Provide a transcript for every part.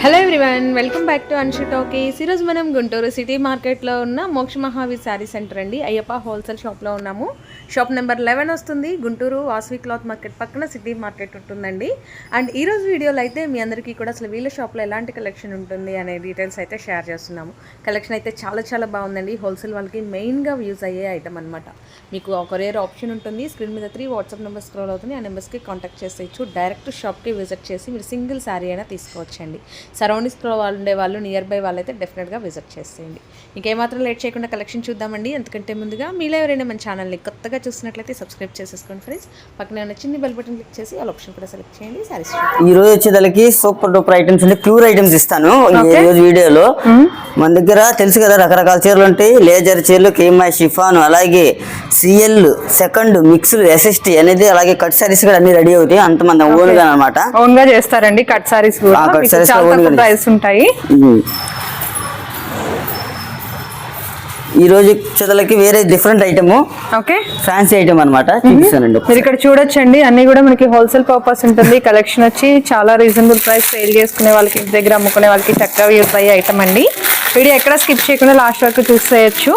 Hello everyone welcome back to Anshu talkies ఈరోజు మనం Guntur city మార్కెట్లో ఉన్న మోక్ష మహావీర్ శారీ సెంటర్ అండి. అయ్యప్ప హోల్సేల్ షాప్లో ఉన్నాము. షాప్ నెంబర్ లెవెన్ వస్తుంది. గుంటూరు వాసవి క్లాత్ మార్కెట్ పక్కన సిటీ మార్కెట్ ఉంటుందండి. అండ్ ఈరోజు వీడియోలో అయితే మీ అందరికీ కూడా అసలు వీళ్ళ షాప్లో ఎలాంటి కలెక్షన్ ఉంటుంది అనే డీటెయిల్స్ అయితే షేర్ చేస్తున్నాము. కలెక్షన్ అయితే చాలా చాలా బాగుందండి. హోల్సేల్ వాళ్ళకి మెయిన్గా యూజ్ అయ్యే ఐటమ్ అనమాట మీకు ఒక రేర్ ఆప్షన్ ఉంటుంది. స్క్రీన్ మీద త్రీ వాట్సాప్ నెంబర్ స్క్రోల్ అవుతుంది ఆ నెంబర్స్కి కాంటాక్ట్ చేసేయచ్చు డైరెక్ట్ షాప్కి విజిట్ చేసి మీరు సింగిల్ శారీ అయినా తీసుకోవచ్చండి. సరౌండింగ్స్లో వాళ్ళు ఉండే వాళ్ళు నియర్ బై వాళ్ళైతే డెఫినెట్గా విజిట్ చేసేయండి. ఇంకేమాత్రం లేట్ చేయకుండా కలెక్షన్ చూద్దామండి. ఎందుకంటే ముందుగా మీలో ఎవరైనా మన ఛానల్ని కొత్తగా చూసినట్లయితే సబ్స్క్రైబ్ చేసేసుకోండి ఫ్రెండ్స్ పక్కన ఉన్న చిన్న బెల్ బటన్ క్లిక్ చేసి ఆల్ ఆప్షన్ కూడా సెలెక్ట్ చేయండి. సారీస్ ఈ రోజు వచ్చేదానికి సూపర్ డూపర్ ఐటమ్స్ అంటే ప్యూర్ ఐటమ్స్ ఇస్తాను. ఈ రోజు వీడియోలో మన దగ్గర తెలుసు కదా రకరకాల చీరలు ఉంటాయి. లేజర్ చీరలు కేఎంఐ షిఫాన్ అలాగే సిఎల్ సెకండ్ మిక్స్డ్ ఎస్ఎస్టి అనేది అలాగే కట్ సారీస్ కూడా అన్ని రెడీ అవుతాయి. అంత మన ఓన్గా అనమాట ఓన్గా చేస్తారండి కట్ సారీస్ కూడా. ఆ, ప్రైస్ ఉంటాయి. ఈ రోజు వచ్చేదానికి వేరే different item okay. Fancy item అనమాట చూపిస్తానండి మీరు ఇక్కడ చూడొచ్చండి. అన్ని కూడా మనకి హోల్సేల్ పర్పస్ ఉంటుంది. కలెక్షన్ వచ్చి చాలా రీజనబుల్ ప్రైస్ సేల్ చేసుకునే వాళ్ళకి ఇంటి దగ్గర అమ్ముకునే వాళ్ళకి చక్కగా యూజ్ అయ్యే ఐటమ్ అండి. వీడియో ఎక్కడ స్కిప్ చేయకుండా లాస్ట్ వరకు చూసేయచ్చు.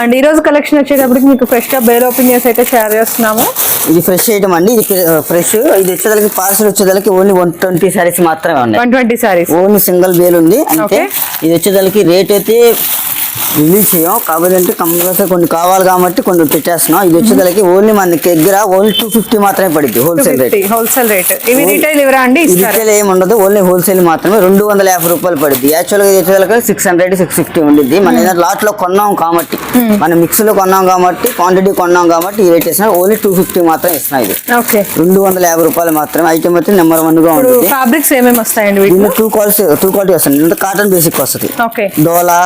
అండ్ ఈ రోజు కలెక్షన్ వచ్చేటప్పటికి మీకు ఫ్రెష్గా బేల్ ఓపెన్ చేసి అయితే షేర్ చేస్తున్నాము. ఇది ఫ్రెష్ ఐటమ్ అండి. ఇది ఫ్రెష్ ఇది వచ్చేదానికి పార్సల్ వచ్చేదానికి ఓన్లీ వన్ ట్వంటీ సారీస్ మాత్రమే ఉన్నాయి. One twenty sarees only single వేలు ఉంది. అంటే. ఇది వచ్చేదానికి రేట్ అయితే రిలీజ్ చేయం. కాబట్టి అంటే కంపల్సరీ కొన్ని కావాలి కాబట్టి కొన్ని పెట్టేస్తున్నాం. ఇది వచ్చేదానికి ఓన్లీ మన దగ్గర ఓన్లీ టూ ఫిఫ్టీ మాత్రమే పడుద్ది హోల్సేల్ రేట్ హోల్సేల్ రేట్ ఇవి రీటైల్ ఇవరా అండి? రిటైల్ ఏమి ఉండదు. ఓన్లీ హోల్సేల్ మాత్రమే రెండు వందల యాభై రూపాయలు పడుద్ది. యాక్చువల్గా వచ్చేదానికి సిక్స్ హండ్రెడ్ సిక్స్ ఫిఫ్టీ ఉండిద్ది. మన ఏదైనా లాట్లో కొన్నాం కాబట్టి మన మిక్స్లో కొన్నాం కాబట్టి క్వాంటిటీ కొన్నాం కాబట్టి ఈ రేట్ ఇస్తున్నాం ఓన్లీ టూ ఫిఫ్టీ మాత్రమే ఇస్తున్నాం ఇది. ఓకే. రెండు వందల యాభై రూపాయలు మాత్రమే. ఐటమ్ అయితే నెంబర్ వన్గా ఉంటుంది ఫ్యాబ్రిక్స్ ఏమేమి వస్తాయండి టూ క్వాలిటీ టూ క్వాలిటీ వస్తుంది. కాటన్ బేసిక్ వస్తుంది. డోలా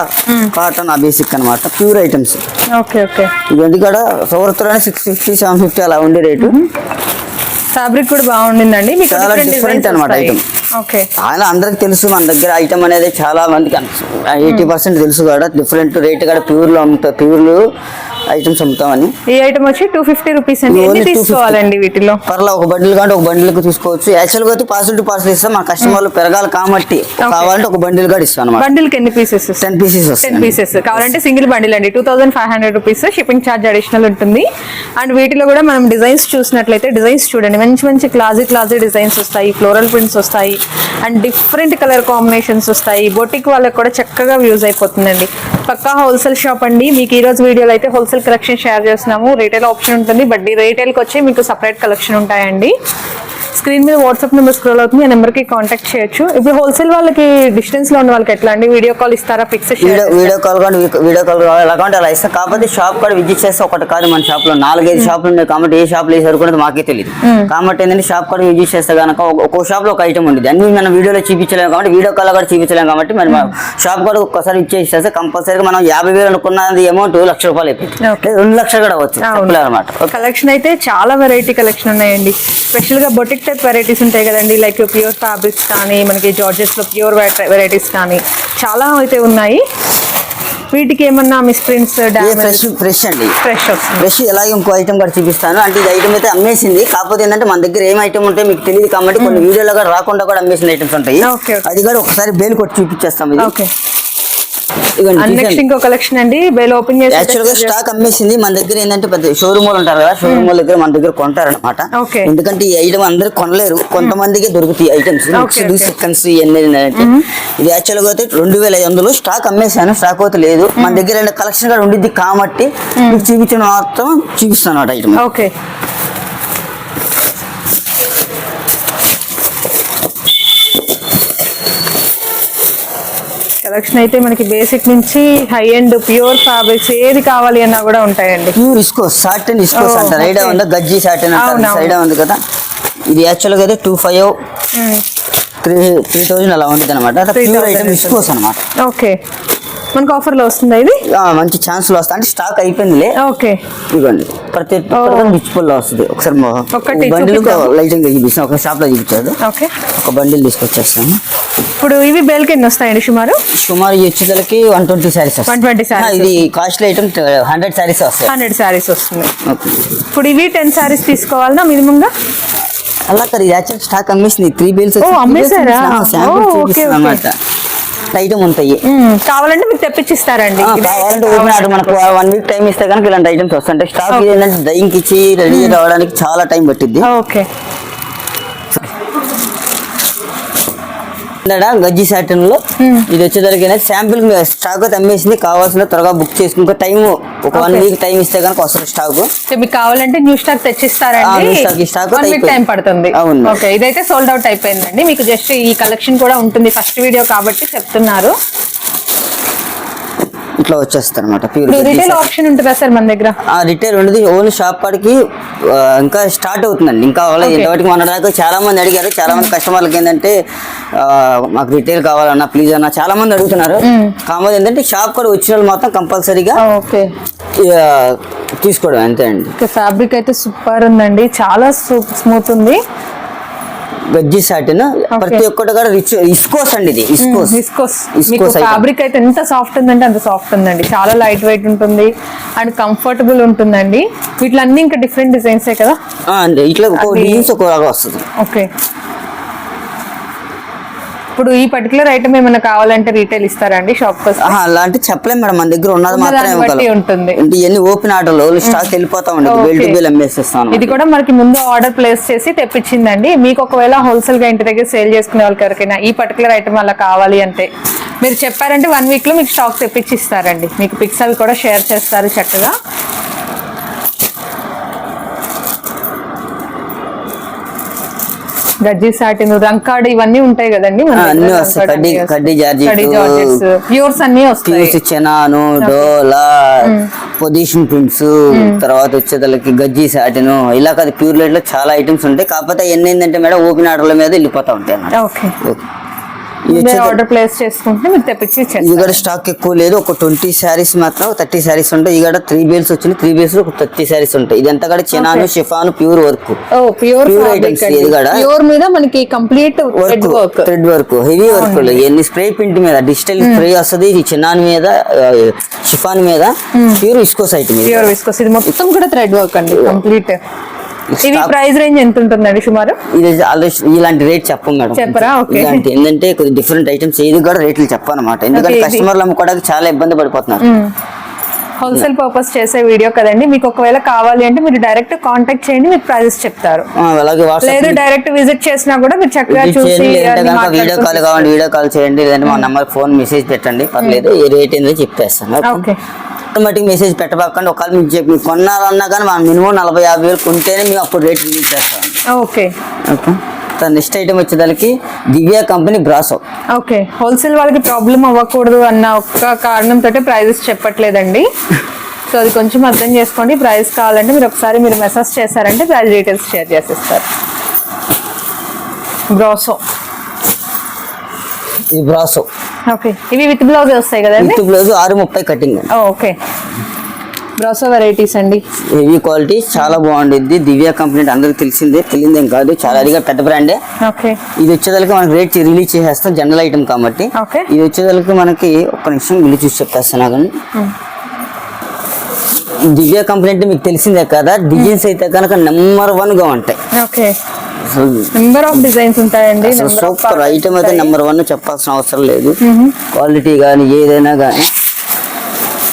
కాటన్ ఆ బేసిక్ అన్నమాట ప్యూర్ ఐటమ్స్ ఓకే ఓకే. ఇవన్నీ కూడా సంవత్సరానికి సిక్స్ ఫిఫ్టీ సెవెన్ ఫిఫ్టీ అలా ఉండే రేటు. ఫ్యాబ్రిక్ కూడా బాగుండిందండి మీకు చాలా అన్నమాట item. ఓకే. ఆయన అందరికి తెలుసు మన దగ్గర ఐటమ్ అనేది చాలా మందికి ఎయిటీ పర్సెంట్ తెలుసు కూడా డిఫరెంట్ రేట్ కూడా ప్యూర్లో అమ్ముతా ప్యూర్లు ఐటమ్స్ అమ్ముతామని. ఈ ఐటమ్ వచ్చి టూ ఫిఫ్టీ రూపీస్ అండి. ఎన్ని Only 250. తీసుకోవాలండి వీటిలో? పర్లా ఒక బండిల్ కంటే ఒక బండిల్కి తీసుకోవచ్చు. యాక్చువల్గా అయితే పార్సల్ టు పార్సల్ ఇస్తాం. మన కస్టమర్లు పెరగాలి కాబట్టి. కావాలంటే ఒక బండిల్ కూడా ఇస్తాం అనమాట బండిల్ ఎన్ని pieces ten pieces ten pieces కావాలంటే సింగిల్ బండిల్ అండి. Two thousand five hundred rupees shipping charge additional ఉంటుంది. అండ్ వీటిలో కూడా మనం డిజైన్స్ చూసినట్లయితే డిజైన్స్ చూడండి. మంచి మంచి క్లాజీ క్లాజీ డిజైన్స్ వస్తాయి. ఫ్లోరల్ ప్రింట్స్ వస్తాయి. అండ్ డిఫరెంట్ కలర్ కాంబినేషన్స్ వస్తాయి. బొటిక్ వాళ్ళకి కూడా చక్కగా యూజ్ అయిపోతుందండి. పక్కా హోల్సేల్ షాప్ అండి. మీకు ఈ రోజు వీడియోలో అయితే హోల్సేల్ కలెక్షన్ షేర్ చేస్తున్నాము. రీటైల్ ఆప్షన్ ఉంటుంది బట్ రీటైల్కి వచ్చి మీకు సపరేట్ కలెక్షన్ ఉంటాయండి. స్క్రీన్ మీద వాట్సాప్ నెంబర్ స్క్రోల్ అవుతుంది ఆ నెంబర్కి కాంటాక్ట్ చేయొచ్చు. ఇప్పుడు హోల్సేల్ వాళ్ళకి డిస్టెన్స్లో ఉన్న వాళ్ళకి ఎట్లా అండి వీడియో కాల్ ఇస్తారా? ఫిక్స్ వీడియో వీడియో కాల్ కానీ వీడియో కాల్ ఎలా కావాలి అలా ఇస్తాం. కాకపోతే షాప్ కూడా విజిట్ చేస్తే ఒకటి కాదు మన షాప్లో నాలుగైదు షాపులు ఉన్నాయి కాబట్టి ఏ షాప్లో ఏ సరుకునేది మాకే తెలియదు కాబట్టి ఏంటంటే షాప్ కూడా విజిట్ చేస్తే కనుక ఒక్కో షాప్లో ఒక ఐటమ్ ఉంది అన్ని మనం వీడియోలో చూపించలేము కాబట్టి వీడియో కాల్ కూడా చూపించలేము కాబట్టి మరి షాప్ కూడా ఒక్కసారి ఇచ్చేస్తే కంపల్సరీగా మనం యాభై వేలు అనుకున్నది అమౌంట్ లక్ష రూపాయలు అయిపోయింది. రెండు లక్షలు కూడా అవ్వచ్చు. అవును. అనమాట కలెక్షన్ అయితే చాలా వెరైటీ కలెక్షన్ ఉన్నాయండి. స్పెషల్గా టైప్ వెరైటీస్ ఉంటాయి కదండి. లైక్ ప్యూర్ ఫ్యాబ్రిక్స్ కానీ మనకి జార్జెస్లో ప్యూర్ వెరైటీస్ కానీ చాలా అయితే ఉన్నాయి. వీటికి ఏమన్నా మిస్ ప్రింట్స్ ఫ్రెష్ ఫ్రెష్ అండి. ఫ్రెష్ ఫ్రెష్ ఎలాగే ఇంకో ఐటమ్ కూడా చూపిస్తాను. అంటే ఇది ఐటమ్ అయితే అమ్మేసింది. కాకపోతే ఏంటంటే మన దగ్గర ఏం ఐటమ్ ఉంటే మీకు తెలియదు కాబట్టి కొన్ని వీడియోలో కూడా రాకుండా కూడా అమ్మేసిన ఐటమ్స్ ఉంటాయి. అది కూడా ఒకసారి బేల్ కొట్టి చూపించేస్తాం ఇది. నెక్స్ట్ ఇంకో కలెక్షన్ అండి. బెల్ ఓపెన్ యాక్చువల్గా స్టాక్ అమ్మేసింది. మన దగ్గర ఏంటంటే పెద్ద షోరూమ్ వాళ్ళు ఉంటారు కదా షోరూమ్ వాళ్ళ దగ్గర మన దగ్గర కొంటారనమాట Okay. ఎందుకంటే ఈ ఐటమ్ అందరు కొనలేరు. కొంతమందికి దొరుకుతాయి ఐటమ్స్. సెకండ్స్ ఇవన్నీ ఇది యాక్చువల్గా అయితే రెండు వేల ఐదు వందలు స్టాక్ అమ్మేసాను స్టాక్ అయితే లేదు. మన దగ్గర కలెక్షన్ కూడా ఉండిద్ది కాబట్టి మీకు చూపించిన మాత్రం చూపిస్తాను అన్నమాట ఐటమ్ ఓకే. కలెక్షన్ అయితే మనకి బేసిక్ నుంచి హై ఎండ్ ప్యూర్ ఫ్యాబ్రిక్స్ ఏది కావాలి అన్నా కూడా ఉంటాయండి ప్యూర్ ఇస్కో సాటన్ ఇస్కోస్ అంటారు okay. ఉందా గజ్జి సాటన్. ఐడియా ఉంది కదా ఇది యాక్చువల్గా అయితే two five. Three three thousand అలా ఉంది అనమాట 3000 ప్యూర్ ఐటమ్ ఉంటుంది. ఇస్కోస్ అనమాట ఓకే మనకు ఆఫర్లో వస్తుందా ఇది? మంచి ఛాన్స్లు వస్తాయి అంటే స్టాక్ అయిపోయిందిలే. ఓకే. ఇవ్వండి ప్రతి డిస్పుల్లో వస్తుంది. ఒకసారి బండిల్? లైటింగ్ చూపిస్తాం ఒక షాప్లో చూపించాడు. ఓకే. ఒక బండిల్ తీసుకొచ్చేస్తాను. ఇప్పుడు ఇవి బేల్కి ఎన్ని వస్తాయండి సుమారు? సుమారు ఈ వచ్చేసరికి వన్ ట్వంటీ శారీస్ 120 sarees ఇది కాస్ట్లీ ఐటమ్ హండ్రెడ్ శారీస్ వస్తాయి. హండ్రెడ్ శారీస్ వస్తుంది. ఓకే. ఇప్పుడు ఇవి టెన్ శారీస్ తీసుకోవాలన్నా మినిమంగా? అలా కాదు యాక్చువల్ స్టాక్ అమ్మేసింది. త్రీ బిల్స్ చూపిస్తుంది అన్నమాట. ఐటమ్ ఉంటాయి. కావాలంటే మీకు తెప్పించిస్తారండి. కావాలంటే మనకు వన్ వీక్ టైం ఇస్తే కనుక ఇలాంటి ఐటమ్స్ వస్తుంటాయి. స్టాక్ ఏంటంటే డైయింగ్ ఇచ్చి రెడీ రావడానికి చాలా టైం పట్టింది ఓకే. గజ్జి సాటిన్లో ఇది వచ్చేసరికి శాంపుల్ స్టాక్ అమ్మేసింది. కావాల్సిన త్వరగా బుక్ చేసుకుంటే టైం ఒక వన్. వీక్ టైం ఇస్తే కనుక వస్తుంది స్టాక్ మీకు కావాలంటే న్యూ స్టాక్ తెచ్చిస్తారండి. టైం పడుతుంది. అవును. ఓకే ఇదైతే సోల్డ్ అవుట్ అయిపోయిందండి. మీకు జస్ట్ ఈ కలెక్షన్ కూడా ఉంటుంది ఫస్ట్ వీడియో కాబట్టి చెప్తున్నారు. ఇట్లా వచ్చేస్తారు అనమాట రిటైల్ ఆప్షన్ ఉంటుందా సార్ మన దగ్గర? రిటైల్ ఉండదు ఓన్లీ షాప్ కాడికి ఇంకా స్టార్ట్ అవుతుందండి ఇంకా. ఇంతవరకు మన దాకా చాలా మంది అడిగారు చాలా మంది కస్టమర్లకి ఏంటంటే మాకు రిటైల్ కావాలన్నా ప్లీజ్ అన్న చాలా మంది అడుగుతున్నారు కాకపోతే ఏంటంటే షాప్ కూడా వచ్చిన వాళ్ళు మాత్రం కంపల్సరీగా ఓకే తీసుకోవడం అంతే అండి. ఫ్యాబ్రిక్ అయితే సూపర్ ఉందండి చాలా స్మూత్ ఉంది. గజ్జి సాటిన్ ప్రతి ఒక్కటి కూడా రిచ్ ఇస్కోస్ అండి ఇది ఇస్కోస్ item. ఫ్యాబ్రిక్ అయితే ఎంత సాఫ్ట్ ఉందంటే అంత సాఫ్ట్ ఉందండి. చాలా లైట్ వెయిట్ ఉంటుంది అండ్ కంఫర్టబుల్ ఉంటుందండి. వీటిలన్నీ ఇంకా డిఫరెంట్ డిజైన్సే కదా? అండి. ఇట్లా ఒక డిజైన్స్ ఒకలాగా వస్తుంది. ఓకే ఇప్పుడు ఈ పర్టికులర్ ఐటమ్ ఏమైనా కావాలంటే రీటైల్ ఇస్తారండి షాప్ అలాంటి చెప్పలేం మేడం మన దగ్గర ఉన్నది మాత్రమే. ఉంటుంది. అంటే ఇవన్నీ ఓపెన్ ఆర్డర్లు స్టాక్ వెళ్ళిపోతా ఉండదు బిల్ టు Okay. బిల్ అమ్మేసేస్తాను ఇది కూడా మనకి ముందు ఆర్డర్ ప్లేస్ చేసి తెప్పించిందండి మీకు ఒకవేళ హోల్సేల్గా ఇంటి దగ్గర సేల్ చేసుకునే వాళ్ళకి ఎవరికైనా ఈ పర్టికులర్ ఐటమ్ అలా కావాలి అంటే మీరు చెప్పారంటే వన్ వీక్లో మీకు స్టాక్ తెప్పించి ఇస్తారండి మీకు పిక్స్ అవి కూడా షేర్ చేస్తారు చక్కగా గజ్జి సాటిన్ రంకాడ్ ఇవన్నీ ఉంటాయి కదండి. అన్నీ వస్తాయి. కడ్డీ- జార్జెట్స్ ప్యూర్స్ అన్ని వస్తాయి. చెనాను డోలా పొజిషన్ ప్రింట్స్ తర్వాత వచ్చేదానికి గజ్జి సాటిన్ ఇలా కాదు ప్యూర్ లైట్లో చాలా ఐటమ్స్ ఉంటాయి. కాకపోతే ఎన్ని ఏంటంటే మేడం ఓపెన్ ఆర్డర్ల మీద వెళ్ళిపోతా ఉంటాయి ఓకే. ఆర్డర్ ప్లేస్ చేసుకుంటే మీరు తెప్పించి ఇది ఇచ్చేస్తారు. కూడా స్టాక్ ఎక్కువ లేదు. ఒక ట్వంటీ శారీస్ మాత్రం థర్టీ శారీస్ ఉంటాయి ఇది కూడా త్రీ బేల్స్ వచ్చింది త్రీ బేల్స్ ఒక థర్టీ శారీస్ ఉంటాయి. ఇదంతా కూడా చెనాను షిఫాన్ ప్యూర్ వర్క్ ప్యూర్ అండి. ఇది కూడా. ప్యూర్ మీద మనకి complete work thread work heavy work ఎన్ని స్ప్రే ప్రింట్ మీద డిజిటల్ స్ప్రే వస్తుంది. ఇది చిన్నాన్ మీద షిఫాన్ మీద. Pure viscose item pure viscose ఇది మొత్తం కూడా థ్రెడ్ వర్క్ అండి. కంప్లీట్ ఇవి ప్రైస్ రేంజ్ ఎంత ఉంటుందండి సుమారు? ఇది ఇలాంటి రేట్ చెప్పం మేడం. చెప్పరా? ఇలాంటి ఏంటంటే కొద్ది డిఫరెంట్ ఐటమ్స్ ఏది కూడా రేట్లు చెప్పనమాట. ఎందుకంటే ఇది- కస్టమర్లు అమ్ముకోవడానికి చాలా ఇబ్బంది పడిపోతున్నారు. హోల్సేల్ పర్పస్ చేసే వీడియో కదండి. మీకు ఒకవేళ కావాలి అంటే మీరు డైరెక్ట్ కాంటాక్ట్ చేయండి మీకు ప్రైజెస్ చెప్తారు. లేదు డైరెక్ట్ విజిట్ చేసినా కూడా మీరు చక్కగా చూసి వీడియో కాల్ కావాలంటే వీడియో కాల్ చేయండి లేదంటే మా నెంబర్ ఫోన్ మెసేజ్ పెట్టండి. పర్లేదు ఏ రేట్ ఏందో చెప్పేస్తాను. ఓకే. ఆటోమేటిక్ మెసేజ్ పెట్టబాకండి. ఒకవేళ మీకు చెప్పి మీకు కొన్నారన్నా కానీ మనం మినిమం నలభై యాభై వేలు కొంటేనే మేము అప్పుడు రేట్ రిలీజ్ చేస్తాం. ఓకే. ఓకే? నెక్స్ట్ ఐటమ్ వచ్చేదానికి Divya company brasso okay. Wholesale వాళ్ళకి ప్రాబ్లం అవ్వకూడదు అన్న ఒక్క కారణంతో ప్రైజెస్ చెప్పట్లేదండి. సో అది కొంచెం అర్థం చేసుకోండి. ప్రైస్ కావాలంటే మీరు ఒకసారి మీరు మెసేజ్ చేశారంటే ప్రైస్ డీటెయిల్స్ షేర్ చేసేస్తారు. బ్రోసో ఈ బ్రాసో ఓకే. ఇవి విత్ బ్లౌజ్ వస్తాయి కదండి? విత్ బ్లౌజ్ ఆరు ముప్పై కటింగ్ ఓకే. బ్రోసో వెరైటీస్ అండి. హెవీ క్వాలిటీ చాలా బాగుండిద్ది. దివ్య కంపెనీ అందరికి తెలిసిందే. తెలియదేం కాదు చాలా అడిగా పెద్ద బ్రాండే ఇది వచ్చేదానికి మనకి రేట్ రిలీజ్ చేసేస్తాం జనరల్ ఐటమ్ కాబట్టి. ఇది వచ్చేదానికి మనకి ఒక్క నిమిషం బిల్లు చూసి చెప్పేస్తాను కానీ దివ్య కంపెనీ అంటే మీకు తెలిసిందే కదా డిజైన్స్ అయితే కనుక నెంబర్ వన్గా ఉంటాయి. నెంబర్ ఆఫ్ డిజైన్స్ ఉంటాయండి సూపర్ ఐటమ్ అయితే. నెంబర్ వన్ చెప్పాల్సిన అవసరం లేదు. క్వాలిటీ కానీ ఏదైనా కానీ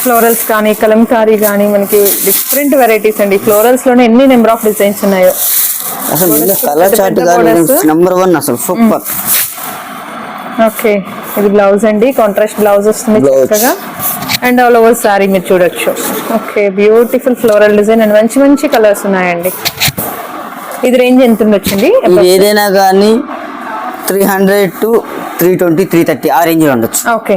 ఫ్లోరల్స్ కానీ కలంకారీ కానీ మనకి డిఫరెంట్ వెరైటీస్ అండి. ఫ్లోరల్స్లోనే ఎన్ని నెంబర్ ఆఫ్ డిజైన్స్ ఉన్నాయో. అసలు కలర్ చార్ట్ కానీ. నెంబర్ వన్ అసలు సూపర్. ఓకే ఇది బ్లౌజ్ అండి. కాంట్రాస్ట్ బ్లౌజ్ వస్తుంది. చక్కగా. అండ్ ఆల్ ఓవర్ సారీ మీరు చూడొచ్చు. Okay beautiful floral design and మంచి మంచి కలర్స్ ఉన్నాయండి. ఇది రేంజ్ ఎంత ఉండొచ్చండి? ఏదైనా కానీ three hundred to three twenty three thirty ఆ రేంజ్ ఉండొచ్చు. Okay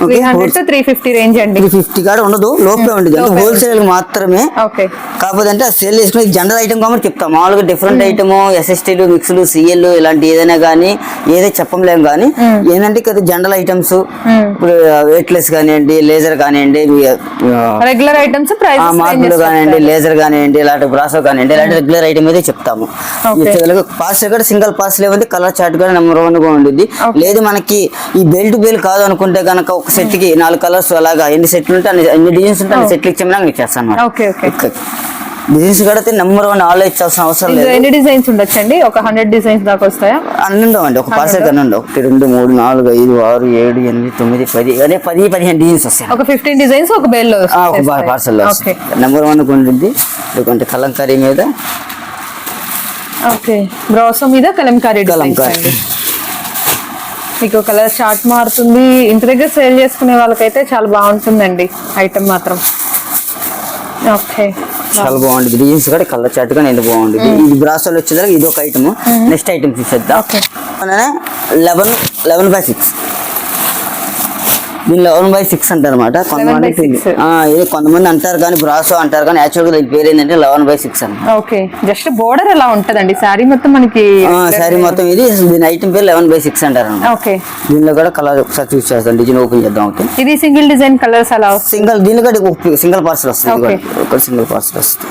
three hundred to three fifty range అండి. త్రీ ఫిఫ్టీ కాడ ఉండదు లోపే ఉండదు అంటే లోపే హోల్సేల్ మాత్రమే. ఓకే కాకపోతే అంటే సేల్ చేసుకుని జనరల్ ఐటమ్ కాబట్టి చెప్తాం. మామూలుగా డిఫరెంట్ ఐటమ్ ఎస్ఎస్టీలు మిక్స్లు సిఎల్ ఇలాంటి ఏదైనా కానీ ఏదో చెప్పలేం కానీ ఏంటంటే కదా జనరల్ ఐటమ్స్ ఇప్పుడు వెయిట్లెస్ కానివ్వండి లేజర్ కానివ్వండి రెగ్యులర్ ఐటమ్స్ మార్పులు కానివ్వండి లేజర్ కానివ్వండి ఇలాంటి బ్రాసో కానివ్వండి ఇలాంటి రెగ్యులర్ ఐటమ్ అయితే చెప్తాము. పాస్ కూడా సింగిల్ పాస్ లేవండి కలర్ చార్ట్ కూడా నెంబర్ వన్గా Okay. లేదు మనకి ఈ బెల్ట్ బెల్ కాదు అనుకుంటే కనుక ఒక సెట్కి నాలుగు కలర్స్ అలాగా ఎన్ని సెట్లు ఉంటే ఎన్ని డిజైన్స్ ఉంటే అన్ని సెట్లు ఇచ్చామని మీకు చేస్తాను ఓకే ఓకే. డిజైన్స్ కూడా నెంబర్ వన్ ఆలోచించాల్సిన అవసరం ఇందులో లేదు. ఎన్ని డిజైన్స్ ఉండొచ్చండి? ఒక హండ్రెడ్ డిజైన్స్ దాకా వస్తాయా? అన్ని ఉండవండి. ఒక పార్సల్ కన్నా ఉండవు. ఒకటి రెండు మూడు నాలుగు ఐదు ఆరు ఏడు ఎనిమిది తొమ్మిది పది అదే పది పదిహేను డిజైన్స్ వస్తాయి. ఒక ఫిఫ్టీన్ డిజైన్స్ ఒక బేల్లో ఆ, ఒక పార్సల్ నెంబర్ వన్ ఉంటుంది ఎందుకంటే కలంకారీ మీద ఓకే. బ్రాసో మీద కలంకారీ కలంకారీ. మీకు కలర్ చార్ట్ మారుతుంది. ఇంటి దగ్గర సేల్ చేసుకునే వాళ్ళకైతే చాలా బాగుంటుందండి ఐటమ్ మాత్రం. ఓకే చాలా బాగుంటుంది. డిజైన్స్ కూడా కలర్ చాట్ కానీ ఎంత బాగుంటుంది ఇది బ్రాసోలు వచ్చేదాకా ఇది ఒక ఐటమ్ నెక్స్ట్ ఐటమ్ చూసేద్దాం. లెవెన్ లెవెన్ బై సిక్స్ దీని లెవెన్ బై సిక్స్ అంటారు అనమాట కొంతమంది 11 by 6. ఆ, ఇది కొంతమంది అంటారు కానీ బ్రాసో అంటారు కానీ యాక్చువల్గా దీని పేరు ఏంటంటే eleven by six okay. Just border అలా ఉంటదండి. శారీ మొత్తం మనకి సారీ మొత్తం ఇది దీని ఐటమ్ పేరు లెవెన్ బై సిక్స్ అంటారు. ఓకే. దీనిలో కూడా కలర్ ఒకసారి చూస్ చేస్తాం డిజైన్ ఓపెన్ చేద్దాం అవుతుంది ఇది సింగిల్ డిజైన్ కలర్స్ అలా సింగిల్ దీనిలో కూడా సింగిల్ పార్సల్ వస్తుంది. ఒక సింగిల్ పార్సల్ వస్తుంది.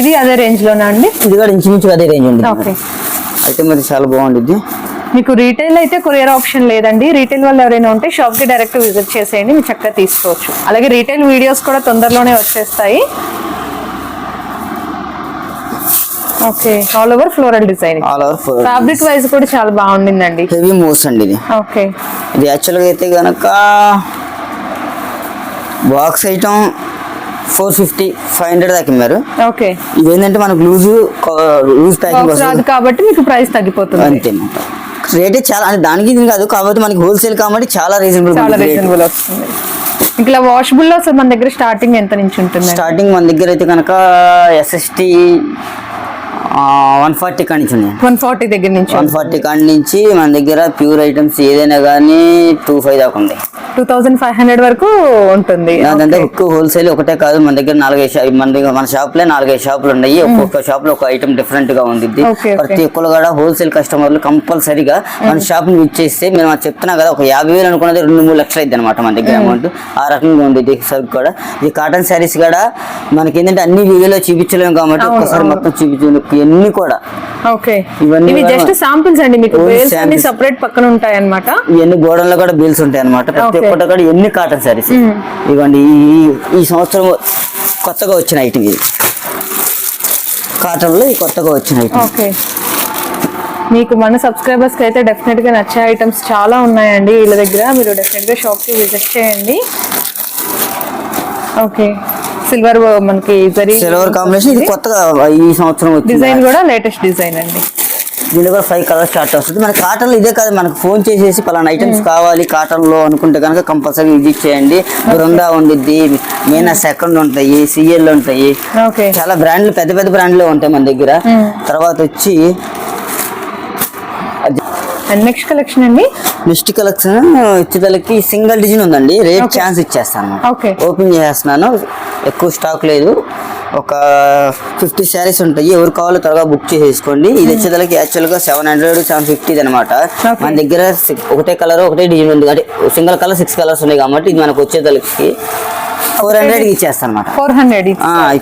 ఇది అదే రేంజ్ లోనా అండి? ఇది కూడా ఇంచుమించు అదే రేంజ్ ఓకే. ఉంటుంది ఐటమ్ అది చాలా బాగుంటుంది మీకు రీటైల్ అయితే కొరియర్ ఆప్షన్ లేదండి. రీటైల్ వాళ్ళు ఎవరైనా ఉంటే షాప్కి డైరెక్ట్ విజిట్ చేసేయండి. మీరు చక్కగా తీసుకోవచ్చు. అలాగే రీటైల్ వీడియోస్ కూడా తొందరలోనే వచ్చేస్తాయి. Okay all over floral design all over fabric wise కూడా చాలా బాగుండిందండి. హెవీ మూవ్స్ అండి ఇది. ఓకే ఇది యాక్చువల్గా అయితే కనుక box item four fifty five hundred దాకా ఇమ్మారు. ఓకే ఇది ఏంటంటే మనకు లూజ్ లూజ్ ప్యాకింగ్ కాబట్టి మీకు ప్రైస్ తగ్గిపోతుంది. అంతే రేట్ చాలా అంటే దానికి ఇది కాదు కాబట్టి మనకి హోల్సేల్ కాబట్టి చాలా రీజనబుల్ చాలా రీజనబుల్ వస్తుంది. ఇంకా వాషబుల్లో అసలు మన దగ్గర స్టార్టింగ్ ఎంత నుంచి ఉంటుంది? స్టార్టింగ్ మన దగ్గర అయితే కనుక ఎస్ఎస్టీ వన్ ఫార్టీ కాడి నుంచి వన్ ఫార్టీ దగ్గర నుంచి. వన్ ఫార్టీ కాడి నుంచి మన దగ్గర ప్యూర్ ఐటమ్స్ ఏదైనా కానీ టూ ఫైవ్ దాకా ఉంది. టూ థౌజండ్ ఫైవ్ హండ్రెడ్ వరకు ఉంటుంది. అదంతా ఎక్కువ హోల్సేల్ ఒకటే కాదు మన దగ్గర నాలుగైదు మన దగ్గర మన షాప్లో నాలుగైదు షాపులు ఉన్నాయి. ఒక్కొక్క షాప్లో ఒక ఐటమ్ డిఫరెంట్గా ఉంది. ప్రతి ఒక్కరు కూడా హోల్సేల్ కస్టమర్లు కంపల్సరీగా మన షాప్ని ఇచ్చేస్తే మేము చెప్తున్నా కదా ఒక యాభై వేలు అనుకున్నది రెండు మూడు లక్షలు అయింది అనమాట మన దగ్గర అమౌంట్ ఆ రకంగా ఉంది ఇది సరుకు కూడా. ఇది కాటన్ శారీస్ కూడా మనకి ఏంటంటే అన్ని వీడియోలో చూపించలేము కాబట్టి అవును. మొత్తం చూపించు ఇవన్నీ కూడా. ఓకే. ఇవన్నీ జస్ట్ శాంపిల్స్ అండి మీకు బేల్స్ అన్ని. సెపరేట్ పక్కన ఉంటాయి అన్నమాట ఇవన్నీ గోడల్లో కూడా బిల్స్ ఉంటాయి అనమాట ప్రతి. ఒక్కటి కూడా ఎన్ని కాటన్ శారీస్ ఇవ్వండి ఈ ఈ సంవత్సరం కొత్తగా వచ్చిన ఐటమ్ ఇది. కాటన్లో ఈ కొత్తగా వచ్చిన ఐటమ్ ఓకే. మీకు మన సబ్స్క్రైబర్స్కి అయితే డెఫినెట్గా నచ్చే ఐటమ్స్ చాలా ఉన్నాయండి. వీళ్ళ దగ్గర మీరు డెఫినెట్గా షాప్కి విజిట్ చేయండి. ఓకే. సిల్వర్ మనకి జరీ సిల్వర్ కాంబినేషన్ ఇది కొత్తగా ఈ సంవత్సరం వచ్చింది. డిజైన్ కూడా లేటెస్ట్ డిజైన్ అండి. దీనిలో కూడా ఫైవ్ కలర్ స్టార్ట్ వస్తుంది. మన కాటన్ ఇదే కాదు మనకు ఫోన్ చేసేసి పలానా ఐటమ్స్ కావాలి కాటన్లో అనుకుంటే కనుక కంపల్సరీ విజిట్ చేయండి. బృందా ఉండిద్ది మీనా సెకండ్ ఉంటాయి సిఎల్ ఉంటాయి. చాలా బ్రాండ్లు పెద్ద పెద్ద బ్రాండ్లు ఉంటాయి మన దగ్గర. తర్వాత వచ్చి అండ్ నెక్స్ట్ కలెక్షన్ అండి? నెక్స్ట్ కలెక్షన్ వచ్చేదానికి సింగిల్ డిజైన్ ఉందండి. రేట్ ఛాన్స్ ఇచ్చేస్తాను. Okay. ఓపెన్ చేస్తున్నాను. ఎక్కువ స్టాక్ లేదు. ఒక ఫిఫ్టీ శారీస్ ఉంటాయి. ఎవరు కావాలో త్వరగా బుక్ చేసేసుకోండి. ఇది వచ్చేదానికి యాక్చువల్గా సెవెన్ హండ్రెడ్ సెవెన్ ఫిఫ్టీ అనమాట. మన దగ్గర ఒకటే కలర్ ఒకటే డిజైన్ ఉంది. అంటే సింగిల్ కలర్ సిక్స్ కలర్స్ ఉన్నాయి కాబట్టి ఇది మనకు వచ్చేదానికి ఫోర్ హండ్రెడ్కి ఇచ్చేస్తాను అనమాట four hundred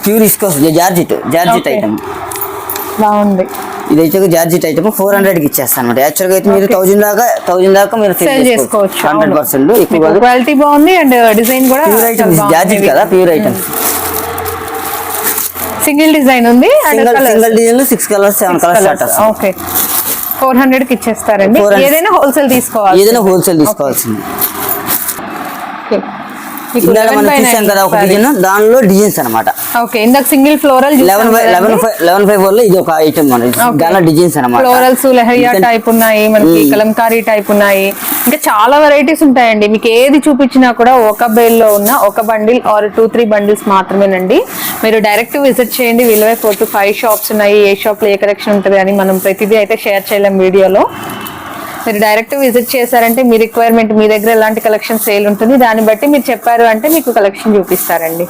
pure viscose georgette georgette. Item బాగుంది. ఇది అయితే జార్జిట్ ఐటమ్ ఫోర్ హండ్రెడ్కి ఇచ్చేస్తాను అనమాట యాక్చువల్గా అయితే మీరు థౌజండ్ దాకా థౌజండ్ దాకా మీరు సేల్ చేసుకోవచ్చు. హండ్రెడ్ పర్సెంట్ ఎక్కువ క్వాలిటీ బాగుంది అండ్ డిజైన్ కూడా ప్యూర్ ఐటమ్స్ జార్జిట్ కదా ప్యూర్ ఐటమ్స్ సింగిల్ డిజైన్ ఉంది అండ్ సింగల్ డిజైన్లో six colours seven colours start వస్తాయి ఓకే ఫోర్ హండ్రెడ్కి ఇచ్చేస్తారండి. 400. ఏదైనా హోల్సేల్ తీసుకోవాలి ఏదైనా హోల్సేల్ తీసుకోవాల్సింది Okay. మీకు ఇందాక 11 మనం by చూసాం 9 కదా ఒక saree. డిజైన్ దానిలో డిజైన్స్ అనమాట ఓకే ఇందాక single floral eleven five eleven five eleven five వల్ల ఇది ఒక ఐటమ్. దానిలో డిజైన్స్ అనమాట ఫ్లోరల్స్ లెహరియా టైప్ ఉన్నాయి మనకి Mm. కలంకారీ టైప్ ఉన్నాయి. ఇంకా చాలా వెరైటీస్ ఉంటాయండి. మీకు ఏది చూపించినా కూడా ఒక బేల్లో ఉన్న ఒక bundle or two three bundles మాత్రమేనండి. మీరు డైరెక్ట్ విజిట్ చేయండి. వీళ్ళవే ఫోర్ టు ఫైవ్ షాప్స్ ఉన్నాయి. ఏ షాప్లో ఏ కలెక్షన్ ఉంటుంది అని మనం ప్రతిదీ అయితే షేర్ చేయలేం వీడియోలో. మీరు డైరెక్ట్ విజిట్ చేశారంటే మీ రిక్వైర్మెంట్ మీ దగ్గర ఎలాంటి కలెక్షన్ సేల్ ఉంటుంది దాన్ని బట్టి మీరు చెప్పారు అంటే మీకు కలెక్షన్ చూపిస్తారండి.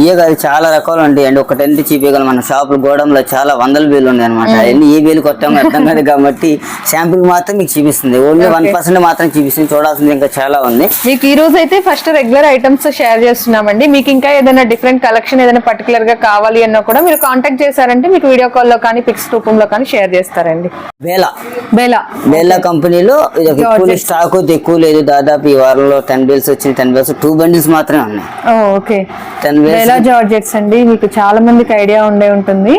ఇవే కాదు చాలా రకాలు ఉంటాయి అండి. ఒక టెంట్ చూపించగలం మన షాపులు గోడంలో చాలా వందల వేలు ఉన్నాయి అనమాట అన్ని ఏ వేలు కొట్టామో అర్థం కాదు కాబట్టి శాంపుల్ మాత్రం మీకు చూపిస్తుంది. ఓన్లీ వన్ పర్సెంట్ మాత్రం చూపిస్తుంది. చూడాల్సింది ఇంకా చాలా ఉంది. మీకు ఈ రోజు అయితే ఫస్ట్ రెగ్యులర్ ఐటమ్స్ షేర్ చేస్తున్నామండి. మీకు ఇంకా ఏదైనా డిఫరెంట్ కలెక్షన్ ఏదైనా పర్టికులర్గా కావాలి అన్నా కూడా మీరు కాంటాక్ట్ చేశారంటే మీకు వీడియో కాల్లో కానీ పిక్స్ రూపంలో కానీ షేర్ చేస్తారండి. వేల బేలా. వేల కంపెనీ కంపెనీలో ఇది ఒక ఎక్కువ. స్టాక్ ఎక్కువ లేదు. దాదాపు ఈ వారంలో టెన్ బిల్స్ వచ్చింది టెన్ బిల్స్ టూ బండిల్స్ మాత్రమే ఉన్నాయి. ఓకే. టెన్ బెలా బిల్స్ జార్జెట్స్ అండి. మీకు చాలా మందికి ఐడియా ఉండే ఉంటుంది.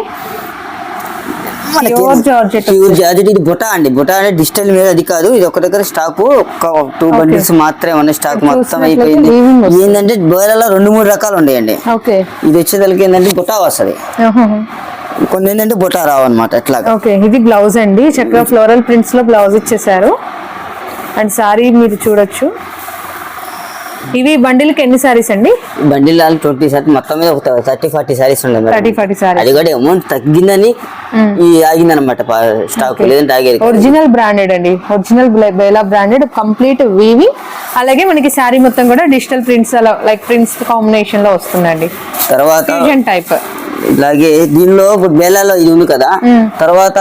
జార్జెట్ ఇది బుటా అండి. బుటా అంటే డిజిటల్ మీద అది కాదు. ఇది ఒక దగ్గర స్టాక్ ఒక టూ బండిల్స్ మాత్రమే ఉన్నాయి. స్టాక్ మొత్తం అయిపోయింది. ఏంటంటే బోయలలో రెండు మూడు రకాలు ఉన్నాయండి. ఓకే. ఇది వచ్చేదానికి ఏంటంటే బుటా వస్తుంది. కొన్ని ఏంటంటే బుటా రావు అనమాట ఎట్లా ఓకే ఇది బ్లౌజ్ అండి. చక్కగా ఫ్లోరల్ ప్రింట్స్లో బ్లౌజ్ ఇచ్చేసారు అండ్ సారీ మీరు చూడొచ్చు. ఇవి బండిల్కి ఎన్ని సారీస్ అండి? బండిల్ ట్వంటీ శాతం మొత్తం మీద ఒక థర్టీ ఫార్టీ సారీస్ ఉండే మరి. థర్టీ ఫార్టీ సారీ అది కూడా అమౌంట్ తగ్గిందని ఈ ఆగిందనమాట స్టాక్ లేదంటే ఆగేది. ఒరిజినల్ బ్రాండెడ్ అండి. ఒరిజినల్ బేలా బ్రాండెడ్ కంప్లీట్ వీవింగ్ అలాగే మనకి శారీ మొత్తం కూడా డిజిటల్ ప్రింట్స్ అలా లైక్ ప్రింట్స్ కాంబినేషన్లో వస్తుందండి. తర్వాత టైప్ ఇలాగే దీనిలో ఇప్పుడు బేలాలో ఇది ఉంది కదా. తర్వాత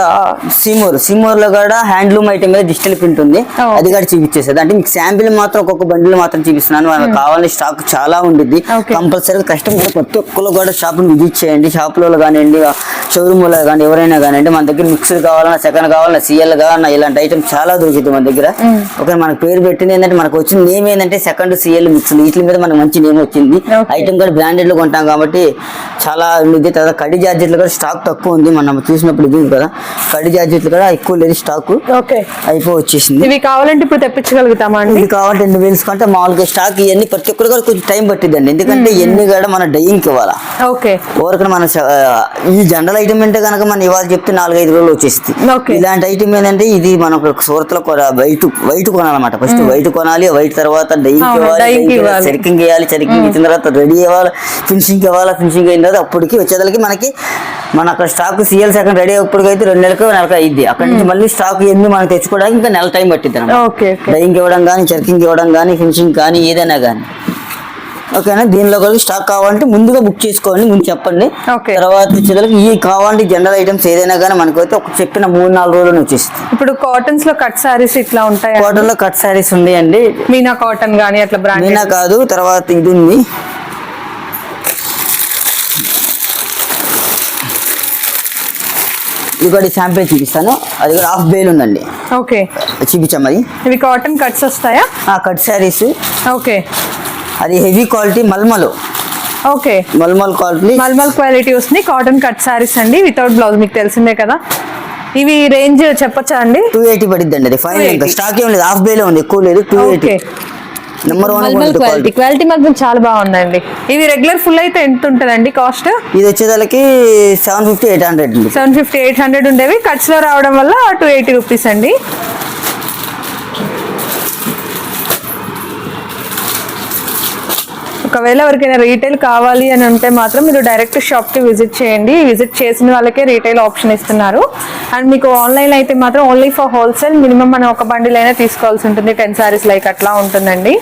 సిమోర్. సిమోర్లో కూడా హ్యాండ్లూమ్ ఐటమ్ మీద డిజిటల్ ప్రింట్ ఉంది. అది కూడా చూపించేసేది. అంటే మీకు శాంపిల్ మాత్రం ఒక్కొక్క బండిల్ మాత్రం చూపిస్తున్నాను. మనకు కావాలని స్టాక్ చాలా ఉండిద్ది. కంపల్సరీ కస్టమర్ ప్రతి ఒక్కరు కూడా షాప్ విజిట్ చేయండి. షాప్లో కానివ్వండి షోరూమ్లో కానీ ఎవరైనా కానివ్వండి మన దగ్గర మిక్సర్ కావాలన్నా సెకండ్ కావాలన్నా సిఎల్ కావాలన్నా ఇలాంటి ఐటమ్ చాలా దొరుకుతుంది మన దగ్గర. ఓకే మనకు పేరు పెట్టింది ఏంటంటే మనకు వచ్చిన నేమ్ ఏంటంటే సెకండ్ సిఎల్ మిక్స్ వీటి మీద మనకు మంచి నేమ్ వచ్చింది. ఐటమ్ కూడా బ్రాండెడ్లో కొంటాం కాబట్టి చాలా ఉంది తర్వాత కడి జార్జెట్లు కూడా స్టాక్ తక్కువ ఉంది. మనం చూసినప్పుడు ఇది కదా. కడి జార్జెట్లు కూడా ఎక్కువ లేదు స్టాక్ ఓకే అయిపో వచ్చేసింది. ఇవి కావాలంటే ఇప్పుడు తెప్పించగలుగుతామా అండి? ఇది కావాలంటే ఎన్ని వేల్స్ కంటే మామూలుగా స్టాక్ ఇవన్నీ ప్రతి ఒక్కరు కూడా కొంచెం టైం పట్టిద్దండి. ఎందుకంటే ఇవన్నీ కూడా మన డైయింగ్కి ఇవ్వాలా? ఓకే. ఓరకన మన ఈ జనరల్ ఐటమ్ అంటే కనుక మనం ఇవాళ చెప్తే నాలుగైదు రోజులు వచ్చేస్తుంది. Okay. ఇలాంటి ఐటమ్ ఏంటంటే ఇది మనం సూరత్లో వైట్ వైట్ కొనాలన్నమాట. ఫస్ట్ వైట్ కొనాలి వైట్ తర్వాత డైయింగ్ ఇవ్వాలి. చెరికింగ్ వేయాలి చెరికింగ్ ఇచ్చిన తర్వాత రెడీ అవ్వాలి ఫినిషింగ్ ఇవ్వాలి ఫినిషింగ్ అయిన తర్వాత అప్పటికి వచ్చేదానికి మనకి మన అక్కడ స్టాక్ సిఎల్ సెకండ్ రెడీ అప్పటికైతే రెండు నెలలకు నెలకు అయింది అక్కడ నుంచి మళ్ళీ స్టాక్ ఎన్ని మనం తెచ్చుకోవడానికి ఇంకా నెల టైం పట్టిద్ది డైయింగ్ ఇవ్వడం కానీ చెర్కింగ్ ఇవ్వడం కానీ ఫినిషింగ్ కానీ ఏదైనా కానీ ఓకేనా? దీనిలో కలిసి స్టాక్ కావాలంటే ముందుగా బుక్ చేసుకోండి. ముందు చెప్పండి. తర్వాత వచ్చేదానికి ఈ కావాలంటే జనరల్ ఐటమ్స్ ఏదైనా కానీ మనకైతే ఒక చెప్పిన మూడు నాలుగు రోజులు వచ్చేస్తుంది ఇప్పుడు కాటన్స్లో కట్ సారీస్ ఇట్లా ఉంటాయి? కాటన్లో కట్ సారీస్ ఉన్నాయండి మీనా కాటన్ గానీ అట్లా మీనా కాదు తర్వాత ఇది ఉంది. ఇది కూడా శాంపిల్ చూపిస్తాను. అది కూడా హాఫ్ బేల్ ఉందండి. ఓకే. చూపించాం అది ఇవి కాటన్ కట్స్ వస్తాయా? ఆ కట్ శారీస్. ఓకే. అది హెవీ క్వాలిటీ మల్మలు. Okay. Mulmul quality. Mulmul quality వస్తుంది కాటన్ కట్ సారీస్ అండి. వితౌట్ బ్లౌజ్ మీకు తెలిసిందే కదా. ఇవి రేంజ్ చెప్పొచ్చా అండి? టూ ఎయిటీ పడిద్ది అండి అది 280. స్టాక్ ఏం లేదు హాఫ్ బేలో ఉంది. ఎక్కువ లేదు. Two eighty. Number one quality quality మాత్రం చాలా బాగుందండి. ఇది రెగ్యులర్ ఫుల్ అయితే ఎంత ఉంటుందండి కాస్ట్ ఇది వచ్చేదానికి seven fifty eight hundred seven fifty eight hundred ఉండేవి. కట్స్లో రావడం వల్ల టూ ఎయిటీ రూపీస్ అండి. ఒకవేళ ఎవరికైనా రీటైల్ కావాలి అని అంటే మాత్రం మీరు డైరెక్ట్ షాప్కి విజిట్ చేయండి. విజిట్ చేసిన వాళ్ళకే రీటైల్ ఆప్షన్ ఇస్తున్నారు. అండ్ మీకు ఆన్లైన్ అయితే మాత్రం ఓన్లీ ఫర్ హోల్సేల్ మినిమం మనం ఒక బండిల్ అయినా తీసుకోవాల్సి ఉంటుంది. టెన్ సారీస్ లైక్ అట్లా ఉంటుందండి.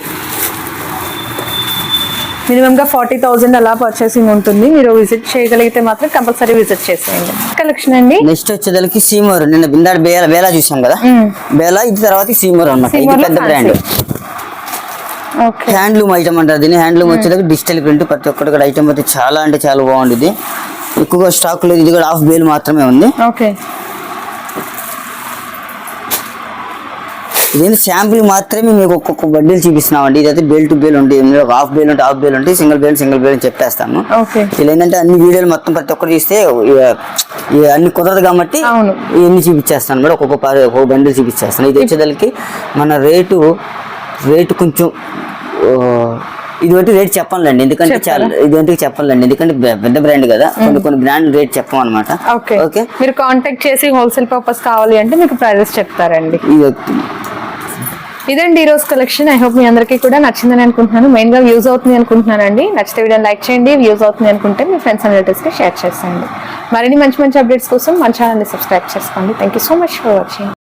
మినిమంగా ఫార్టీ థౌజండ్ అలా పర్చేసింగ్ ఉంటుంది. మీరు విజిట్ చేయగలిగితే మాత్రం కంపల్సరీ విజిట్ చేసేయండి. కలెక్షన్ అండి. నెక్స్ట్ వచ్చేదానికి సీమోర్ నిన్న బిందాడు బేలా బేలా చూసాం కదా. బేలా ఇది తర్వాత సీమోర్ సీమోర్లో పెద్ద. బ్రాండ్ హ్యాండ్లూమ్ ఐటమ్ అంటారు దీన్ని. హ్యాండ్లూమ్ వచ్చేదానికి డిజిటల్ ప్రింట్ ప్రతి ఒక్కటి కూడా ఐటమ్ అయితే చాలా అంటే చాలా బాగుంటుంది ఎక్కువగా స్టాక్ లేదు. ఇది కూడా హాఫ్ బేల్ మాత్రమే ఉంది. ఓకే. ఇదేంటి శాంపుల్ మాత్రమే మీకు ఒక్కొక్క బడ్డీలు చూపిస్తున్నామండి. ఇదైతే బేల్ టు బేల్ ఉంటుంది ఇందులో హాఫ్ బేల్ ఉంటే హాఫ్ బేల్ ఉంటే సింగిల్ బేల్ సింగిల్ బేల్ అని చెప్పేస్తాము. ఇలా ఏంటంటే అన్ని వీడియోలు మొత్తం ప్రతి ఒక్కరు చూస్తే అన్ని కుదరదు కాబట్టి. ఇవన్నీ చూపించేస్తాను మేడం ఒక్కొక్క ఒక్కొక్క బండిల్ చూపించేస్తాను ఇది వచ్చేదానికి మన రేటు రేటు కొంచెం ఇది ఒకటి రేట్ చెప్పాలండి ఎందుకంటే చాలా ఇది ఒకటి చెప్పాలండి ఎందుకంటే పెద్ద బ్రాండ్ కదా. కొన్ని కొన్ని బ్రాండ్ రేట్ చెప్పం అనమాట ఓకే. ఓకే? మీరు కాంటాక్ట్ చేసి హోల్సేల్ పర్పస్ కావాలి అంటే మీకు ప్రైజెస్ చెప్తారండి. ఇది. ఇదండి ఈ రోజు కలెక్షన్ ఐ హోప్ మీ అందరికీ కూడా నచ్చిందని అనుకుంటున్నాను. మెయిన్గా వ్యూస్ అవుతుంది అనుకుంటున్నానండి. నచ్చితే వీడియో లైక్ చేయండి. వ్యూస్ అవుతుంది అనుకుంటే మీ ఫ్రెండ్స్ అండ్ రిలేటివ్స్కి షేర్ చేసేయండి. మరిన్ని మంచి మంచి అప్డేట్స్ కోసం మన ఛానల్ని సబ్స్క్రైబ్ చేసుకోండి. Thank you so much for watching